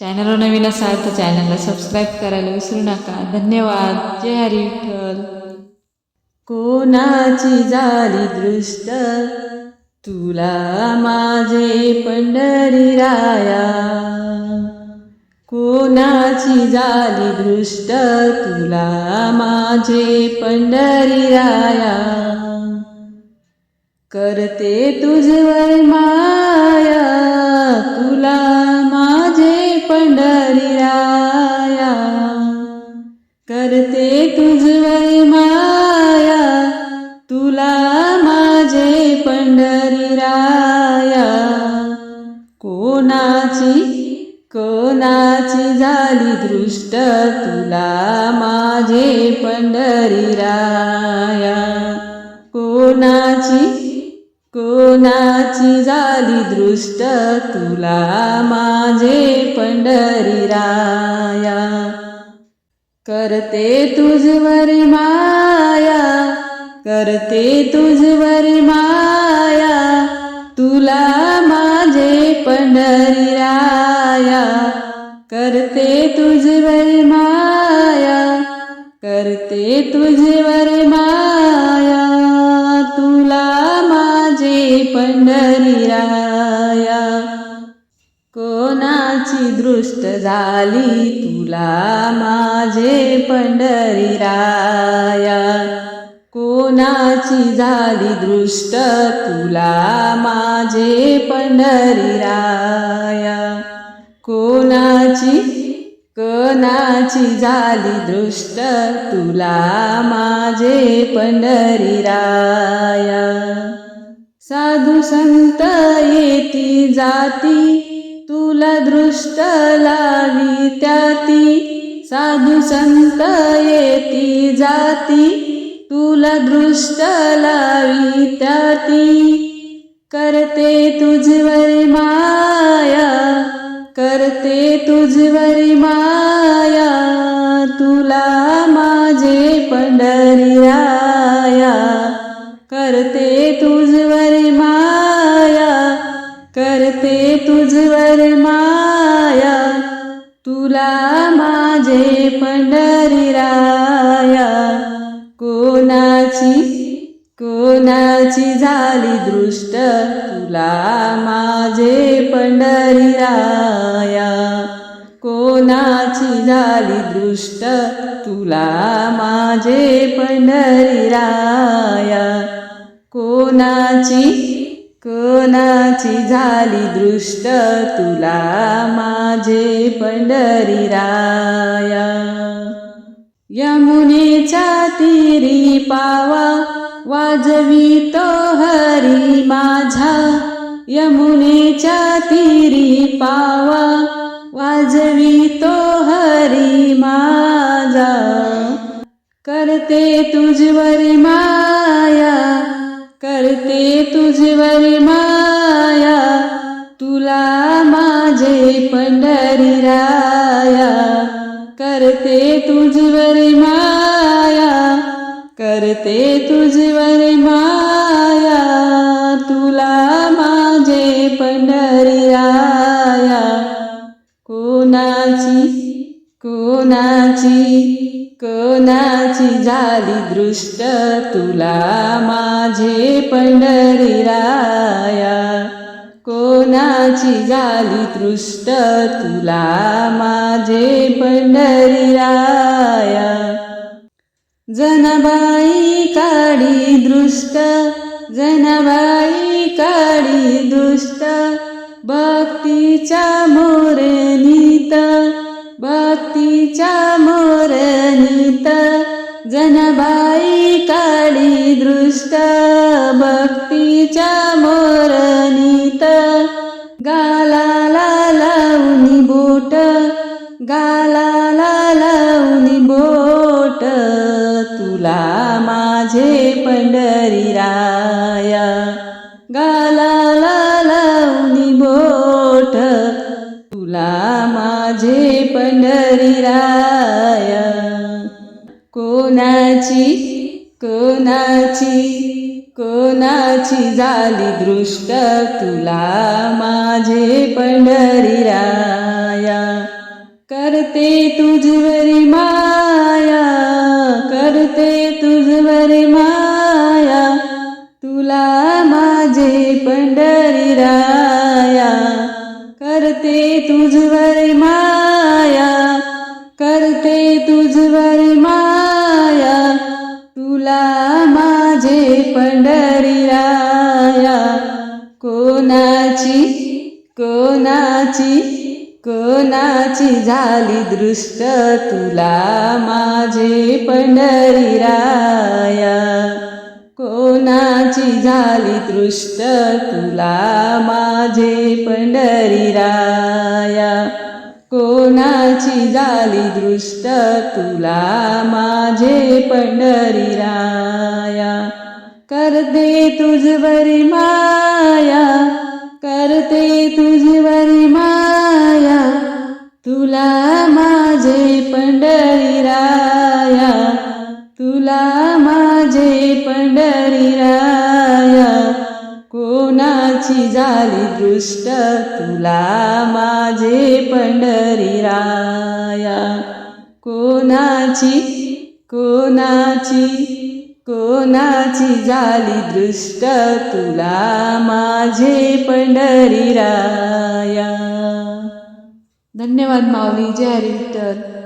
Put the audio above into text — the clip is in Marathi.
चॅनलवर नवीन असाल तर चॅनलला सबस्क्राईब करायला विसरू नका. धन्यवाद. जय हरी विठ्ठल. कोणाची झाली दृष्ट? तुला माझे पंढरी राया. कोणाची झाली दृष्ट? तुला माझे पंढरी राया. करते तुझवर माया. पंढरी कोणाची कोणाची झाली दृष्ट तुला माझे पंढरी राया? कोणाची कोणाची झाली दृष्ट तुला माझे पंढरी राया? करते तुझवर माया करते तुझवर माया. तुझेवर माया तुला माझे पंढरी राया. कोणाची दृष्ट झाली तुला माझे पंढरी राया. कोणाची झाली दृष्ट तुला माझे पंढरी राया. कोणाची कोणाची झाली दृष्ट? तुला माझे पंढरी राया. साधू संत येती जाती तुला दृष्ट लावी त्याती. साधू संत येती जाती तुला दृष्ट लावी त्याती. करते तुझवर मा करते तुझवरी माया तुला माझे पंढरी राया. करते तुझवरी माया करते तुझवर माया तुला माझे पंढरीराया कोणाची कोणाची झाली दृष्ट तुला? माझे पंढरीराया कोणाची झाली दृष्ट? तुला माझे पंढरीराया कोणाची? कोणाची झाली दृष्ट? तुला माझे पंढरीराया. यमुनेच्या पावा वाजवी तो हरी माझा. यमुनेच्या तीरी पावा वाजवी तो हरी माझा. करते तुझवरी माया करते तुझवरी माया तुला माझे पंढरी राया. करते तुझवरी माया करते तुझवरी माया तुला मा पंढरी राया कोणाची कोणाची कोणाची झाली दृष्ट तुला माझे पंढरी राया कोणाची झाली दृष्ट तुला माझे पंढरी राया जनबाई काढी दृष्ट जनबाई काळी दुष्ट भक्तीच्या मोरणीत भक्तीच्या मोरणीत जनबाई काळी दृष्ट भक्तीच्या मोरणीत गालाला लावणी बोट गालाला लावणी बोट तुला माझे पंढरी राया. गालाला लावणी बोट. तुला माझे पंढरी राया. कोणाची कोणाची कोणाची झाली दृष्ट? तुला माझे पंढरी राया. करते तुझवरी माया. करते तुझवर माया. तुला माझे पंढरी राया. करते तुझवर माया. करते तुझवर माया. तुला माझे पंढरी राया. कोणाची कोणाची? कोणाची झाली दृष्ट तुला? माझे पंढरी राया. कोणाची झाली दृष्ट तुला? माझे पंढरी राया. कोणाची झाली दृष्ट तुला? माझे पंढरी राया. करते तुझवरी माया. करते तू माझी झाली दृष्ट तुला माझे पंढरी राया. कोणाची कोणाची कोणाची झाली दृष्ट तुला माझे पंढरी राया. धन्यवाद माऊली जय हरी.